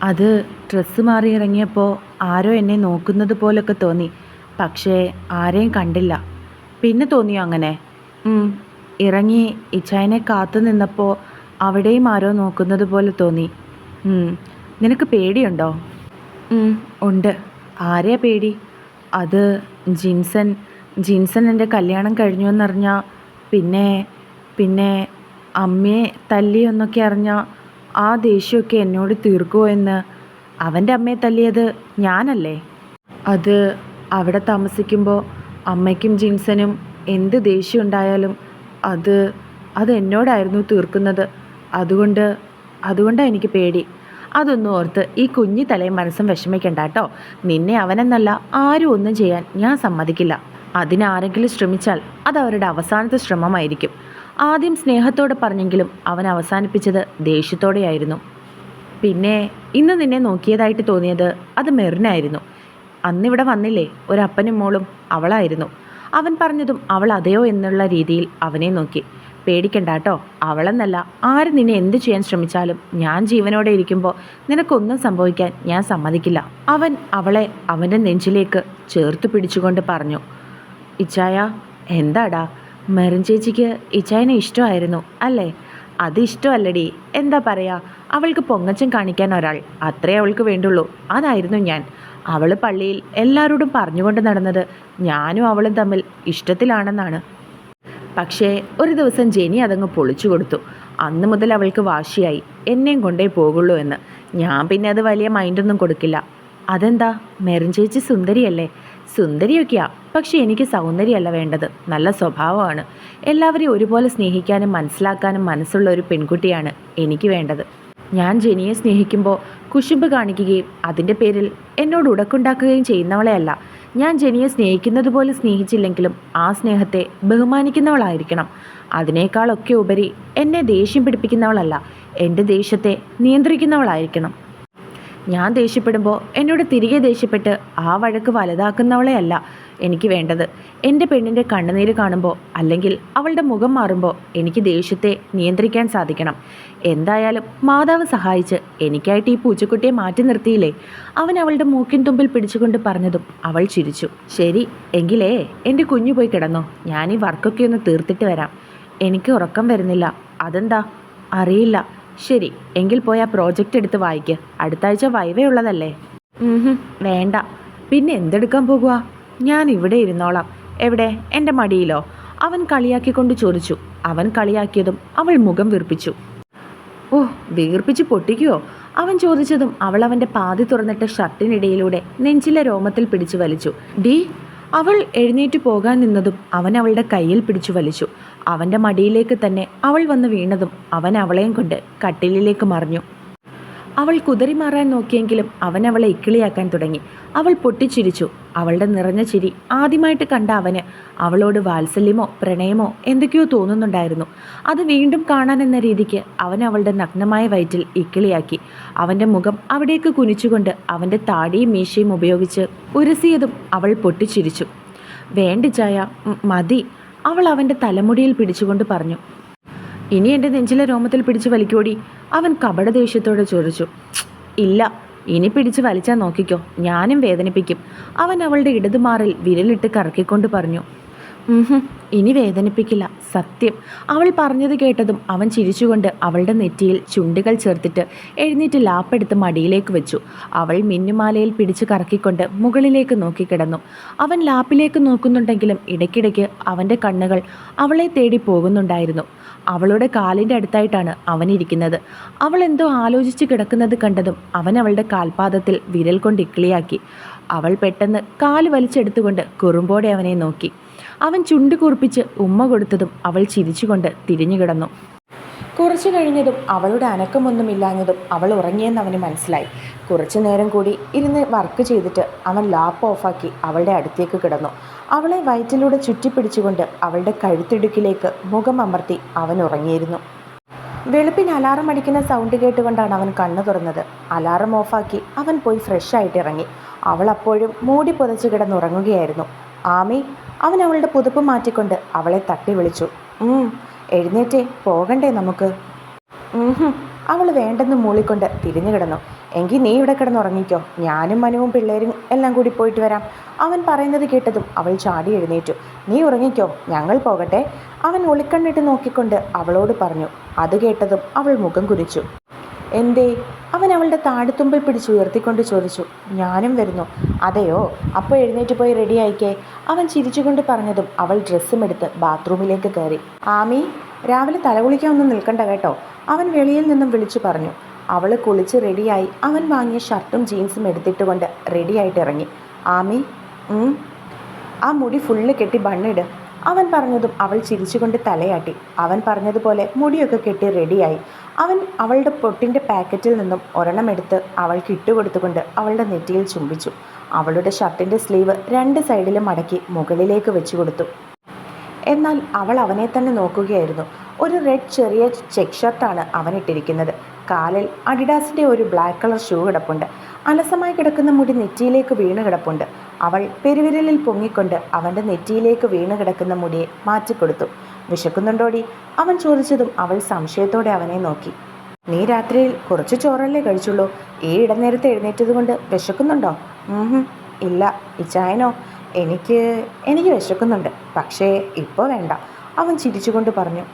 അത് ഡ്രസ്സ് മാറി ഇറങ്ങിയപ്പോൾ ആരോ എന്നെ നോക്കുന്നത് പോലൊക്കെ തോന്നി. പക്ഷേ ആരെയും കണ്ടില്ല. പിന്നെ തോന്നിയോ അങ്ങനെ? ഇറങ്ങി ഇച്ചായനെ കാത്തു നിന്നപ്പോൾ അവിടെയും ആരോ നോക്കുന്നത് പോലെ തോന്നി. നിനക്ക് പേടിയുണ്ടോ? ഉണ്ട്. ആരെയാ പേടി? അത് ജിൻസൻ ജിൻസൺ എന്റെ കല്യാണം കഴിഞ്ഞു എന്നറിഞ്ഞാൽ പിന്നെ പിന്നെ അമ്മയെ തല്ലി എന്നൊക്കെ അറിഞ്ഞാൽ ആ ദേഷ്യമൊക്കെ എന്നോട് തീർക്കുമോ എന്ന്? അവന്റെ അമ്മയെ തല്ലിയത് ഞാനല്ലേ? അത് അവിടെ താമസിക്കുമ്പോൾ അമ്മയ്ക്കും ജിൻസനും എന്ത് ദേഷ്യം ഉണ്ടായാലും അത് അത് എന്നോടായിരുന്നു തീർക്കുന്നത്. അതുകൊണ്ട് അതുകൊണ്ടാണ് എനിക്ക് പേടി. അതൊന്നും ഓർത്ത് ഈ കുഞ്ഞി തലയും മനസ്സും വിഷമിക്കണ്ട കേട്ടോ. നിന്നെ അവനെന്നല്ല ആരും ഒന്നും ചെയ്യാൻ ഞാൻ സമ്മതിക്കില്ല. അതിനാരെങ്കിലും ശ്രമിച്ചാൽ അത് അവരുടെ അവസാനത്തെ ശ്രമമായിരിക്കും. ആദ്യം സ്നേഹത്തോടെ പറഞ്ഞെങ്കിലും അവൻ അവസാനിപ്പിച്ചത് ദേഷ്യത്തോടെയായിരുന്നു. പിന്നെ ഇന്ന് നിന്നെ നോക്കിയതായിട്ട് തോന്നിയത് അത് മെറിനായിരുന്നു. അന്നിവിടെ വന്നില്ലേ? ഒരപ്പനും മോളും അവളായിരുന്നു. അവൻ പറഞ്ഞതും അവൾ അതെയോ എന്നുള്ള രീതിയിൽ അവനെ നോക്കി. പേടിക്കണ്ട കേട്ടോ അവളെന്നല്ല. ആര് നിന്നെ എന്ത് ചെയ്യാൻ ശ്രമിച്ചാലും ഞാൻ ജീവനോടെ ഇരിക്കുമ്പോൾ നിനക്കൊന്നും സംഭവിക്കാൻ ഞാൻ സമ്മതിക്കില്ല. അവൻ അവളെ അവന്റെ നെഞ്ചിലേക്ക് ചേർത്ത് പിടിച്ചുകൊണ്ട് പറഞ്ഞു. ഇച്ചായ എന്താടാ? മെറിൻ ചേച്ചിക്ക് ഇച്ചായനെ ഇഷ്ടമായിരുന്നു അല്ലേ? അത് ഇഷ്ടമല്ലടി. എന്താ പറയാ? അവൾക്ക് പൊങ്ങച്ചം കാണിക്കാൻ ഒരാൾ. അത്രേ അവൾക്ക് വേണ്ടുള്ളൂ. അതായിരുന്നു ഞാൻ. അവൾ പള്ളിയിൽ എല്ലാവരോടും പറഞ്ഞുകൊണ്ട് നടന്നത് ഞാനും അവളും തമ്മിൽ ഇഷ്ടത്തിലാണെന്നാണ്. പക്ഷേ ഒരു ദിവസം ജെനി അതങ്ങ് പൊളിച്ചു കൊടുത്തു. അന്ന് മുതൽ അവൾക്ക് വാശിയായി. എന്നെയും കൊണ്ടേ പോകുള്ളൂ എന്ന്. ഞാൻ പിന്നെ അത് വലിയ മൈൻഡൊന്നും കൊടുക്കില്ല. അതെന്താ? മെറിൻ ചേച്ചി സുന്ദരിയല്ലേ? സുന്ദരിയൊക്കെയാ. പക്ഷെ എനിക്ക് സൗന്ദര്യമല്ല വേണ്ടത്. നല്ല സ്വഭാവമാണ്. എല്ലാവരെയും ഒരുപോലെ സ്നേഹിക്കാനും മനസ്സിലാക്കാനും മനസ്സുള്ള ഒരു പെൺകുട്ടിയാണ് എനിക്ക് വേണ്ടത്. ഞാൻ ജെനിയെ സ്നേഹിക്കുമ്പോൾ കുശുമ്പ് കാണിക്കുകയും അതിന്റെ പേരിൽ എന്നോട് ഉടക്കുണ്ടാക്കുകയും ചെയ്യുന്നവളെയല്ല ഞാൻ ജെനിയെ സ്നേഹിക്കുന്നത് പോലെ സ്നേഹിച്ചില്ലെങ്കിലും ആ സ്നേഹത്തെ ബഹുമാനിക്കുന്നവളായിരിക്കണം. അതിനേക്കാളൊക്കെ ഉപരി എന്നെ ദേഷ്യം പിടിപ്പിക്കുന്നവളല്ല എന്റെ ദേഷ്യത്തെ നിയന്ത്രിക്കുന്നവളായിരിക്കണം. ഞാൻ ദേഷ്യപ്പെടുമ്പോൾ എന്നോട് തിരികെ ദേഷ്യപ്പെട്ട് ആ വഴക്ക് വലുതാക്കുന്നവളെ അല്ല എനിക്ക് വേണ്ടത്. എന്റെ പെണ്ണിന്റെ കണ്ണുനീര് കാണുമ്പോൾ അല്ലെങ്കിൽ അവളുടെ മുഖം മാറുമ്പോൾ എനിക്ക് ദേഷ്യത്തെ നിയന്ത്രിക്കാൻ സാധിക്കണം. എന്തായാലും മാതാവ് സഹായിച്ച് എനിക്കായിട്ട് ഈ പൂച്ചക്കുട്ടിയെ മാറ്റി നിർത്തിയില്ലേ? അവൻ അവളുടെ മൂക്കിൻ തുമ്പിൽ പിടിച്ചുകൊണ്ട് പറഞ്ഞതും അവൾ ചിരിച്ചു. ശരി എങ്കിലേ എന്റെ കുഞ്ഞു പോയി കിടന്നോ. ഞാൻ ഈ വർക്കൊക്കെ ഒന്ന് തീർത്തിട്ട് വരാം. എനിക്ക് ഉറക്കം വരുന്നില്ല. അതെന്താ? അറിയില്ല. ശരി എങ്കിൽ പോയി ആ പ്രോജക്റ്റ് എടുത്ത് വായിക്ക്. അടുത്ത ആഴ്ച വൈവേ ഉള്ളതല്ലേ? വേണ്ട. പിന്നെ എന്തെടുക്കാൻ പോകുക ഞാൻ ഇവിടെ ഇരുന്നോളാം. എവിടെ? എന്റെ മടിയിലോ? അവൻ കളിയാക്കിക്കൊണ്ട് ചോദിച്ചു. അവൻ കളിയാക്കിയതും അവൾ മുഖം വീർപ്പിച്ചു. ഓ വീർപ്പിച്ച് പൊട്ടിക്കുവോ? അവൻ ചോദിച്ചതും അവൾ അവന്റെ പാതി തുറന്നിട്ട ഷർട്ടിനിടയിലൂടെ നെഞ്ചിലെ രോമത്തിൽ പിടിച്ചു വലിച്ചു. ഡി അവൾ എഴുന്നേറ്റ് പോകാൻ നിന്നതും അവൻ അവളുടെ കയ്യിൽ പിടിച്ചു വലിച്ചു. അവന്റെ മടിയിലേക്ക് തന്നെ അവൾ വന്ന് വീണതും അവൻ അവളെയും കൊണ്ട് കട്ടിലിലേക്ക് മറിഞ്ഞു. അവൾ കുതറി മാറാൻ നോക്കിയെങ്കിലും അവൻ അവളെ ഇക്കിളിയാക്കാൻ തുടങ്ങി. അവൾ പൊട്ടിച്ചിരിച്ചു. അവളുടെ നിറഞ്ഞ ചിരി ആദ്യമായിട്ട് കണ്ട അവന് അവളോട് വാത്സല്യമോ പ്രണയമോ എന്തൊക്കെയോ തോന്നുന്നുണ്ടായിരുന്നു. അത് വീണ്ടും കാണാൻ എന്ന രീതിക്ക് അവൻ അവളുടെ നഗ്നമായ വയറ്റിൽ ഇക്കിളിയാക്കി. അവന്റെ മുഖം അവിടേക്ക് കുനിച്ചുകൊണ്ട് അവന്റെ താടിയും മീശയും ഉപയോഗിച്ച് ഉരസിയതും അവൾ പൊട്ടിച്ചിരിച്ചു. വേണ്ടിച്ചായ മതി. അവൾ അവന്റെ തലമുടിയിൽ പിടിച്ചുകൊണ്ട് പറഞ്ഞു ഇനി എന്റെ നെഞ്ചിലെ രോമത്തിൽ പിടിച്ച് വലിക്കോടി. അവൻ കപട ദേഷ്യത്തോടെ ചോദിച്ചു ഇല്ല ഇനി പിടിച്ച് വലിച്ചാൽ നോക്കിക്കോ ഞാനും വേദനിപ്പിക്കും. അവൻ അവളുടെ ഇടതുമാറിൽ വിരലിട്ട് കറക്കിക്കൊണ്ട് പറഞ്ഞു "ഉംഹും, ഇനി വേദനിപ്പിക്കില്ല. സത്യം. അവൾ പറഞ്ഞത് കേട്ടതും അവൻ ചിരിച്ചുകൊണ്ട് അവളുടെ നെറ്റിയിൽ ചുണ്ടുകൾ ചേർത്തിട്ട് എഴുന്നേറ്റ് ലാപ്പെടുത്ത് മടിയിലേക്ക് വെച്ചു. അവൾ മിന്നുമാലയിൽ പിടിച്ചു കറക്കിക്കൊണ്ട് മുകളിലേക്ക് നോക്കിക്കിടന്നു അവൻ ലാപ്പിലേക്ക് നോക്കുന്നുണ്ടെങ്കിലും ഇടയ്ക്കിടയ്ക്ക് അവന്റെ കണ്ണുകൾ അവളെ തേടി പോകുന്നുണ്ടായിരുന്നു. അവളുടെ കാലിന്റെ അടുത്തായിട്ടാണ് അവൻ ഇരിക്കുന്നത്. അവൾ എന്തോ ആലോചിച്ച് കിടക്കുന്നത് കണ്ടതും അവൻ അവളുടെ കാൽപാദത്തിൽ വിരൽ കൊണ്ട് ഇക്കിളിയാക്കി. അവൾ പെട്ടെന്ന് കാൽ വലിച്ചെടുത്തുകൊണ്ട് കുറുമ്പോടെ അവനെ നോക്കി. അവൻ ചുണ്ട് കുറിപ്പിച്ച് ഉമ്മ കൊടുത്തതും അവൾ ചിരിച്ചുകൊണ്ട് തിരിഞ്ഞു കിടന്നു. കുറച്ചു കഴിഞ്ഞതും അവളുടെ അനക്കമൊന്നുമില്ലാഞ്ഞതും അവൾ ഉറങ്ങിയെന്ന് അവന് മനസ്സിലായി. കുറച്ചു നേരം കൂടി ഇരുന്ന് വർക്ക് ചെയ്തിട്ട് അവൻ ലാപ്പ് ഓഫാക്കി അവളുടെ അടുത്തേക്ക് കിടന്നു. അവളെ വയറ്റിലൂടെ ചുറ്റിപ്പിടിച്ചുകൊണ്ട് അവളുടെ കഴുത്തിടുക്കിലേക്ക് മുഖം അമർത്തി അവൻ ഉറങ്ങിയിരുന്നു. വെളുപ്പിന് അലാറം അടിക്കുന്ന സൗണ്ട് കേട്ടുകൊണ്ടാണ് അവൻ കണ്ണു തുറന്നത്. അലാറം ഓഫാക്കി അവൻ പോയി ഫ്രഷ് ആയിട്ട് ഇറങ്ങി. അവൾ അപ്പോഴും മൂടി പുതച്ച് കിടന്നുറങ്ങുകയായിരുന്നു. ആമി അവൻ അവളുടെ പുതുപ്പ് മാറ്റിക്കൊണ്ട് അവളെ തട്ടി വിളിച്ചു. "ഉം, എഴുന്നേറ്റേ പോകണ്ടേ നമുക്ക്? അവൾ വേണ്ടെന്ന് മൂളിക്കൊണ്ട് തിരിഞ്ഞു കിടന്നു. എങ്കിൽ നീ ഇവിടെ കിടന്നുറങ്ങിക്കോ. ഞാനും മനുവും പിള്ളേരും എല്ലാം കൂടി പോയിട്ട് വരാം. അവൻ പറയുന്നത് കേട്ടതും അവൾ ചാടി എഴുന്നേറ്റു. നീ ഉറങ്ങിക്കോ. ഞങ്ങൾ പോകട്ടെ. അവൻ ഒളിക്കണ്ണിട്ട് നോക്കിക്കൊണ്ട് അവളോട് പറഞ്ഞു. അത് കേട്ടതും അവൾ മുഖം കുരിച്ചു എന്തേ? അവൻ അവളുടെ താടിത്തുമ്പിൽ പിടിച്ച് ഉയർത്തിക്കൊണ്ട് ചോദിച്ചു ഞാനും വരുന്നു. അതെയോ? അപ്പോൾ എഴുന്നേറ്റ് പോയി റെഡി ആയിക്കേ. അവൻ ചിരിച്ചുകൊണ്ട് പറഞ്ഞതും അവൾ ഡ്രസ്സും എടുത്ത് ബാത്റൂമിലേക്ക് കയറി. ആമി രാവിലെ തലകുളിക്കാൻ ഒന്നും നിൽക്കണ്ട കേട്ടോ. അവൻ വെളിയിൽ നിന്നും വിളിച്ചു പറഞ്ഞു. അവൾ കുളിച്ച് റെഡിയായി അവൻ വാങ്ങിയ ഷർട്ടും ജീൻസും എടുത്തിട്ടുകൊണ്ട് റെഡിയായിട്ട് ഇറങ്ങി. ആമി. ആ മുടി ഫുള്ള് കെട്ടി ബണ്ണിട് അവൻ പറഞ്ഞതും അവൾ ചിരിച്ചുകൊണ്ട് തലയാട്ടി. അവൻ പറഞ്ഞതുപോലെ മുടിയൊക്കെ കെട്ടി റെഡിയായി. അവൻ അവളുടെ പൊട്ടിന്റെ പാക്കറ്റിൽ നിന്നും ഒരെണ്ണം എടുത്ത് അവൾക്ക് ഇട്ടുകൊടുത്തുകൊണ്ട് അവളുടെ നെറ്റിയിൽ ചുംബിച്ചു. അവളുടെ ഷർട്ടിന്റെ സ്ലീവ് രണ്ട് സൈഡിലും മടക്കി മുകളിലേക്ക് വെച്ചു കൊടുത്തു. എന്നാൽ അവൾ അവനെ തന്നെ നോക്കുകയായിരുന്നു. ഒരു റെഡ് ചെറിയ ചെക്ക് ഷർട്ടാണ് അവൻ ഇട്ടിരിക്കുന്നത്. കാലിൽ അഡിഡാസിന്റെ ഒരു ബ്ലാക്ക് കളർ ഷൂ കിടപ്പുണ്ട്. അലസമായി കിടക്കുന്ന മുടി നെറ്റിയിലേക്ക് വീണ് കിടപ്പുണ്ട്. അവൾ പെരുവിരലിൽ പൊങ്ങിക്കൊണ്ട് അവന്റെ നെറ്റിയിലേക്ക് വീണു കിടക്കുന്ന മുടിയെ മാറ്റിക്കൊടുത്തു. വിശക്കുന്നുണ്ടോടി? അവൻ ചോദിച്ചതും അവൾ സംശയത്തോടെ അവനെ നോക്കി. നീ രാത്രിയിൽ കുറച്ച് ചോറല്ലേ കഴിച്ചുള്ളൂ? ഈ ഇടനേരത്തെ എഴുന്നേറ്റത് കൊണ്ട് വിശക്കുന്നുണ്ടോ? ഇല്ല. ഇച്ചായനോ എനിക്ക് എനിക്ക് വിശക്കുന്നുണ്ട്. പക്ഷേ ഇപ്പോൾ വേണ്ട. അവൻ ചിരിച്ചുകൊണ്ട് പറഞ്ഞു.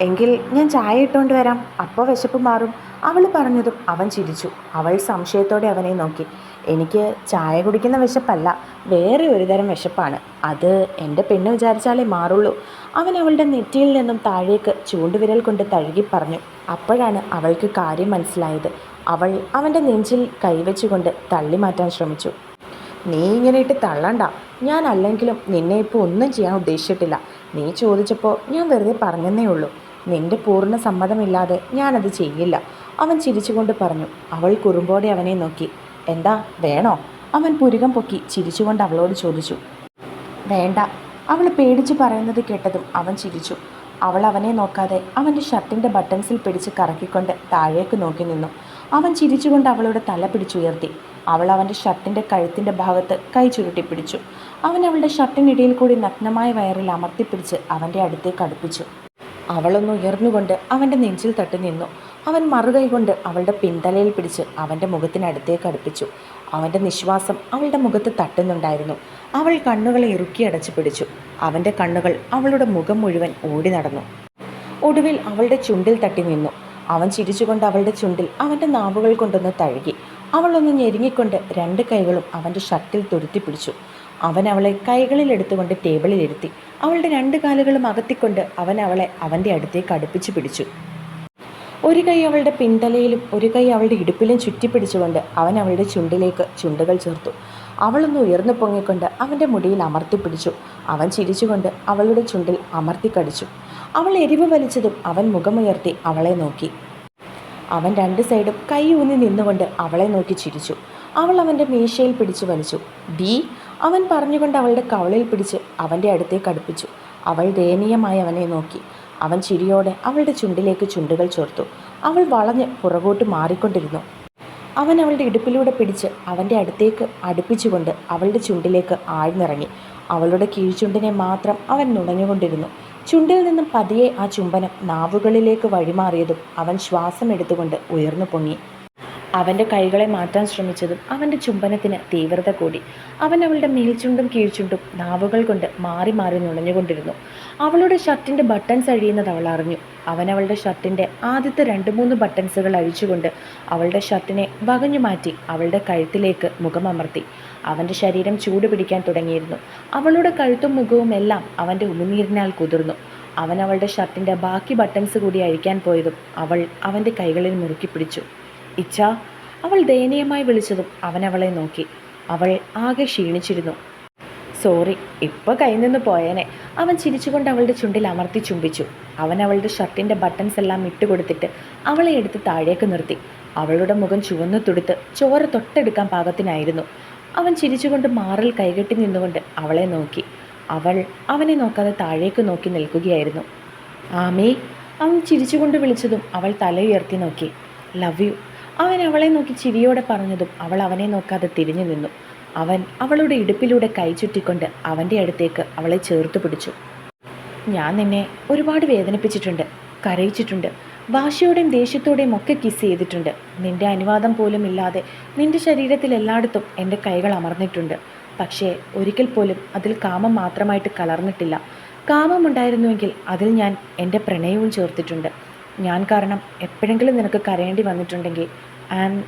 എങ്കിൽ ഞാൻ ചായ ഇട്ടുകൊണ്ട് വരാം. അപ്പോൾ വിശപ്പ് മാറും. അവൾ പറഞ്ഞതും അവൻ ചിരിച്ചു. അവൾ സംശയത്തോടെ അവനെ നോക്കി. എനിക്ക് ചായ കുടിക്കുന്ന വിശപ്പല്ല. വേറെ ഒരു തരം വിശപ്പാണ്. അത് എന്റെ പെണ്ണ് വിചാരിച്ചാലേ മാറുള്ളൂ. അവൻ അവളുടെ നെറ്റിയിൽ നിന്നും താഴേക്ക് ചൂണ്ടുവിരൽ കൊണ്ട് തഴുകി പറഞ്ഞു. അപ്പോഴാണ് അവൾക്ക് കാര്യം മനസ്സിലായത്. അവൾ അവന്റെ നെഞ്ചിൽ കൈവച്ചുകൊണ്ട് തള്ളി മാറ്റാൻ ശ്രമിച്ചു. നീ ഇങ്ങനെ ഇട്ട് തള്ളണ്ട. ഞാൻ അല്ലെങ്കിലും നിന്നെ ഇപ്പോൾ ഒന്നും ചെയ്യാൻ ഉദ്ദേശിച്ചിട്ടില്ല. നീ ചോദിച്ചപ്പോൾ ഞാൻ വെറുതെ പറഞ്ഞെന്നേ ഉള്ളൂ. നിന്റെ പൂർണ സമ്മതമില്ലാതെ ഞാനത് ചെയ്യില്ല. അവൻ ചിരിച്ചുകൊണ്ട് പറഞ്ഞു. അവൾ കുറുമ്പോടെ അവനെ നോക്കി. എന്താ വേണോ? അവൻ പുരുകം പൊക്കി ചിരിച്ചുകൊണ്ട് അവളോട് ചോദിച്ചു. വേണ്ട. അവൾ പേടിച്ച് പറയുന്നത് കേട്ടതും അവൻ ചിരിച്ചു. അവൾ അവനെ നോക്കാതെ അവന്റെ ഷർട്ടിന്റെ ബട്ടൺസിൽ പിടിച്ച് കറക്കിക്കൊണ്ട് താഴേക്ക് നോക്കി നിന്നു. അവൻ ചിരിച്ചുകൊണ്ട് അവളുടെ തല പിടിച്ചുയർത്തി. അവൾ അവന്റെ ഷർട്ടിന്റെ കഴുത്തിന്റെ ഭാഗത്ത് കൈ ചുരുട്ടി പിടിച്ചു. അവൻ അവളുടെ ഷർട്ടിനിടയിൽ കൂടി നഗ്നമായ വയറിൽ അമർത്തിപ്പിടിച്ച് അവന്റെ അടുത്തേക്ക് അടുപ്പിച്ചു. അവളൊന്ന് ഉയർന്നുകൊണ്ട് അവന്റെ നെഞ്ചിൽ തട്ടി നിന്നു. അവൻ മറുകൈ കൊണ്ട് അവളുടെ പിന്തലയിൽ പിടിച്ച് അവന്റെ മുഖത്തിനടുത്തേക്ക് അടുപ്പിച്ചു. അവന്റെ നിശ്വാസം അവളുടെ മുഖത്ത് തട്ടുന്നുണ്ടായിരുന്നു. അവൾ കണ്ണുകളെ ഇറുക്കി അടച്ചു പിടിച്ചു. അവന്റെ കണ്ണുകൾ അവളുടെ മുഖം മുഴുവൻ ഓടി നടന്നു. ഒടുവിൽ അവളുടെ ചുണ്ടിൽ തട്ടി നിന്നു. അവൻ ചിരിച്ചുകൊണ്ട് അവളുടെ ചുണ്ടിൽ അവന്റെ നാവുകൾ കൊണ്ടൊന്ന് തഴുകി. അവളൊന്ന് ഞെരുങ്ങിക്കൊണ്ട് രണ്ട് കൈകളും അവന്റെ ഷർട്ടിൽ തുരുത്തി പിടിച്ചു. അവൻ അവളെ കൈകളിൽ എടുത്തുകൊണ്ട് ടേബിളിലിരുത്തി അവളുടെ രണ്ട് കാലുകളും അകത്തിക്കൊണ്ട് അവൻ അവളെ അവന്റെ അടുത്തേക്ക് അടുപ്പിച്ചു പിടിച്ചു. ഒരു കൈ അവളുടെ പിന്തലയിലും ഒരു കൈ അവളുടെ ഇടുപ്പിലും ചുറ്റിപ്പിടിച്ചുകൊണ്ട് അവൻ അവളുടെ ചുണ്ടിലേക്ക് ചുണ്ടുകൾ ചേർത്തു. അവളൊന്ന് ഉയർന്നു പൊങ്ങിക്കൊണ്ട് അവന്റെ മുടിയിൽ അമർത്തിപ്പിടിച്ചു അവൻ ചിരിച്ചുകൊണ്ട് അവളുടെ ചുണ്ടിൽ അമർത്തിക്കടിച്ചു അവൾ എരിവ് വലിച്ചതും അവൻ മുഖമുയർത്തി അവളെ നോക്കി. അവൻ രണ്ട് സൈഡും കൈ ഊന്നി നിന്നുകൊണ്ട് അവളെ നോക്കി ചിരിച്ചു. അവൾ അവന്റെ മീശയിൽ പിടിച്ചു വലിച്ചു. ഡി അവൻ പറഞ്ഞുകൊണ്ട് അവളുടെ കവളിൽ പിടിച്ച് അവന്റെ അടുത്തേക്ക് അടുപ്പിച്ചു. അവൾ ദയനീയമായി അവനെ നോക്കി. അവൻ ചിരിയോടെ അവളുടെ ചുണ്ടിലേക്ക് ചുണ്ടുകൾ ചോർത്തു. അവൾ വളഞ്ഞ് പുറകോട്ട് മാറിക്കൊണ്ടിരുന്നു. അവൻ അവളുടെ ഇടുപ്പിലൂടെ പിടിച്ച് അവന്റെ അടുത്തേക്ക് അടുപ്പിച്ചുകൊണ്ട് അവളുടെ ചുണ്ടിലേക്ക് ആഴ്ന്നിറങ്ങി. അവളുടെ കീഴ്ചുണ്ടിനെ മാത്രം അവൻ നുണഞ്ഞുകൊണ്ടിരുന്നു. ചുണ്ടിൽ നിന്നും പതിയെ ആ ചുംബനം നാവുകളിലേക്ക് വഴിമാറിയതും അവൻ ശ്വാസം എടുത്തുകൊണ്ട് ഉയർന്നു പൊങ്ങി. അവന്റെ കൈകളെ മാറ്റാൻ ശ്രമിച്ചതും അവന്റെ ചുംബനത്തിന് തീവ്രത കൂടി. അവൻ അവളുടെ മേൽചുണ്ടും കീഴ്ചുണ്ടും നാവുകൾ കൊണ്ട് മാറി മാറി നുണഞ്ഞുകൊണ്ടിരുന്നു. അവളുടെ ഷർട്ടിന്റെ ബട്ടൺസ് അഴിയുന്നത് അവൾ അറിഞ്ഞു. അവൻ അവളുടെ ഷർട്ടിന്റെ ആദ്യത്തെ രണ്ട് മൂന്ന് ബട്ടൺസുകൾ അഴിച്ചുകൊണ്ട് അവളുടെ ഷർട്ടിനെ വകഞ്ഞു മാറ്റി അവളുടെ കഴുത്തിലേക്ക് മുഖമമർത്തി അവന്റെ ശരീരം ചൂട് പിടിക്കാൻ തുടങ്ങിയിരുന്നു. അവളുടെ കഴുത്തും മുഖവും എല്ലാം അവന്റെ ഉമിനീരിനാൽ കുതിർന്നു. അവൻ അവളുടെ ഷർട്ടിന്റെ ബാക്കി ബട്ടൺസ് കൂടി അഴിക്കാൻ പോയതും അവൾ അവന്റെ കൈകളിൽ മുറുക്കി പിടിച്ചു. ഇച്ഛ അവൾ ദയനീയമായി വിളിച്ചതും അവൻ അവളെ നോക്കി. അവൾ ആകെ ക്ഷീണിച്ചിരുന്നു. സോറി ഇപ്പോൾ കൈ നിന്ന് പോയേനെ. അവൻ ചിരിച്ചുകൊണ്ട് അവളുടെ ചുണ്ടിൽ അമർത്തി ചുംബിച്ചു. അവൻ അവളുടെ ഷർട്ടിന്റെ ബട്ടൺസ് എല്ലാം ഇട്ടുകൊടുത്തിട്ട് അവളെ എടുത്ത് താഴേക്ക് നിർത്തി. അവളുടെ മുഖം ചുവന്നു തുടുത്ത് ചോര തൊട്ടെടുക്കാൻ പാകത്തിനായിരുന്നു. അവൻ ചിരിച്ചുകൊണ്ട് മാറിൽ കൈകെട്ടി നിന്നുകൊണ്ട് അവളെ നോക്കി. അവൾ അവനെ നോക്കാതെ താഴേക്ക് നോക്കി നിൽക്കുകയായിരുന്നു. ആമേ അവൻ ചിരിച്ചുകൊണ്ട് വിളിച്ചതും അവൾ തലയുയർത്തി നോക്കി. Love you. അവൻ അവളെ നോക്കി ചിരിയോടെ പറഞ്ഞതും അവൾ അവനെ നോക്കാതെ തിരിഞ്ഞു നിന്നു. അവൻ അവളുടെ ഇടുപ്പിലൂടെ കൈ ചുറ്റിക്കൊണ്ട് അവന്റെ അടുത്തേക്ക് അവളെ ചേർത്ത് പിടിച്ചു. ഞാൻ നിന്നെ ഒരുപാട് വേദനിപ്പിച്ചിട്ടുണ്ട് കരയിച്ചിട്ടുണ്ട് വാശിയോടെയും ദേഷ്യത്തോടെയും ഒക്കെ കിസ് ചെയ്തിട്ടുണ്ട്. നിന്റെ അനുവാദം പോലും ഇല്ലാതെ നിന്റെ ശരീരത്തിൽ എല്ലായിടത്തും എന്റെ കൈകൾ അമർന്നിട്ടുണ്ട്. പക്ഷേ ഒരിക്കൽ പോലും അതിൽ കാമം മാത്രമായിട്ട് കലർന്നിട്ടില്ല. കാമമുണ്ടായിരുന്നുവെങ്കിൽ അതിൽ ഞാൻ എന്റെ പ്രണയവും ചേർത്തിട്ടുണ്ട്. ഞാൻ കാരണം എപ്പോഴെങ്കിലും നിനക്ക് കരയേണ്ടി വന്നിട്ടുണ്ടെങ്കിൽ ആൻഡ്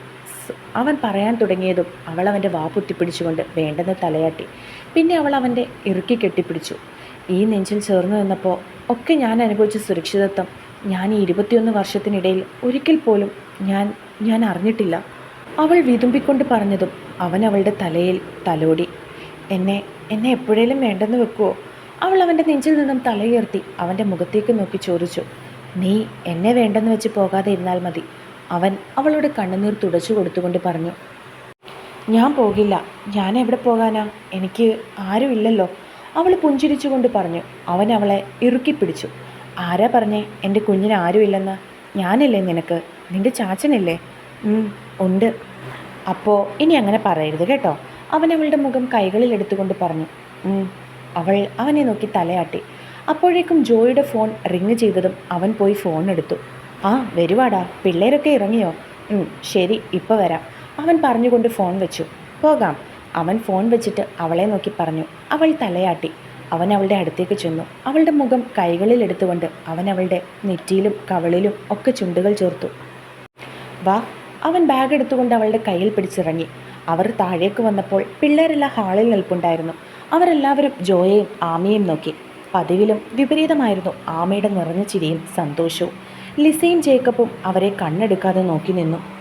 അവൻ പറയാൻ തുടങ്ങിയതും അവൾ അവന്റെ വാ പൊത്തിപ്പിടിച്ചുകൊണ്ട് വേണ്ടെന്ന് തലയാട്ടി. പിന്നെ അവൾ അവന്റെ ഇറുക്കി കെട്ടിപ്പിടിച്ചു. ഈ നെഞ്ചിൽ ചേർന്നു നിന്നപ്പോൾ ഒക്കെ ഞാൻ അനുഭവിച്ച സുരക്ഷിതത്വം. ഞാൻ ഈ ഇരുപത്തിയൊന്ന് വർഷത്തിനിടയിൽ ഒരിക്കൽ പോലും ഞാൻ ഞാൻ അറിഞ്ഞിട്ടില്ല. അവൾ വിതുമ്പിക്കൊണ്ട് പറഞ്ഞതും അവൻ അവളുടെ തലയിൽ തലോടി. എന്നെ എന്നെ എപ്പോഴേലും വേണ്ടെന്ന് വെക്കുമോ അവൾ അവന്റെ നെഞ്ചിൽ നിന്നും തലയുയർത്തി അവന്റെ മുഖത്തേക്ക് നോക്കി ചോദിച്ചു. നീ എന്നെ വേണ്ടെന്ന് വെച്ച് പോകാതെ ഇരുന്നാൽ മതി. അവൻ അവളുടെ കണ്ണുനീർ തുടച്ചു കൊടുത്തുകൊണ്ട് പറഞ്ഞു. ഞാൻ പോകില്ല. ഞാൻ എവിടെ പോകാനാ? എനിക്ക് ആരുമില്ലല്ലോ അവൾ പുഞ്ചിരിച്ചുകൊണ്ട് പറഞ്ഞു. അവൻ അവളെ ഇറുക്കി പിടിച്ചു. ആരാ പറഞ്ഞേ? എന്റെ കുഞ്ഞിന് ആരുമില്ലെന്ന് ഞാനില്ലേ നിനക്ക്? നിന്റെ ചാച്ചനില്ലേ? ഉണ്ട്. അപ്പോൾ ഇനി അങ്ങനെ പറയരുത് കേട്ടോ. അവൻ അവളുടെ മുഖം കൈകളിൽ എടുത്തുകൊണ്ട് പറഞ്ഞു. അവൾ അവനെ നോക്കി തലയാട്ടി. അപ്പോഴേക്കും ജോയിയുടെ ഫോൺ റിങ് ചെയ്തതും അവൻ പോയി ഫോൺ എടുത്തു. ആ വരുവാടാ പിള്ളേരൊക്കെ ഇറങ്ങിയോ? ശരി ഇപ്പോൾ വരാം. അവൻ പറഞ്ഞുകൊണ്ട് ഫോൺ വെച്ചു. പോകാം. അവൻ ഫോൺ വെച്ചിട്ട് അവളെ നോക്കി പറഞ്ഞു. അവൾ തലയാട്ടി. അവൻ അവളുടെ അടുത്തേക്ക് ചെന്നു. അവളുടെ മുഖം കൈകളിൽ എടുത്തുകൊണ്ട് അവൻ അവളുടെ നെറ്റിയിലും കവളിലും ഒക്കെ ചുണ്ടുകൾ ചേർത്തു. വാ. അവൻ ബാഗ് എടുത്തുകൊണ്ട് അവളുടെ കയ്യിൽ പിടിച്ചിറങ്ങി. അവർ താഴേക്ക് വന്നപ്പോൾ പിള്ളേരെല്ലാം ഹാളിൽ നിൽപ്പുണ്ടായിരുന്നു. അവരെല്ലാവരും ജോയെയും ആമിയേയും നോക്കി. പതിവിലും വിപരീതമായിരുന്നു ആമയുടെ നിറഞ്ഞ ചിരിയും സന്തോഷവും. ലിസയും ജേക്കബും അവരെ കണ്ണെടുക്കാതെ നോക്കി നിന്നു.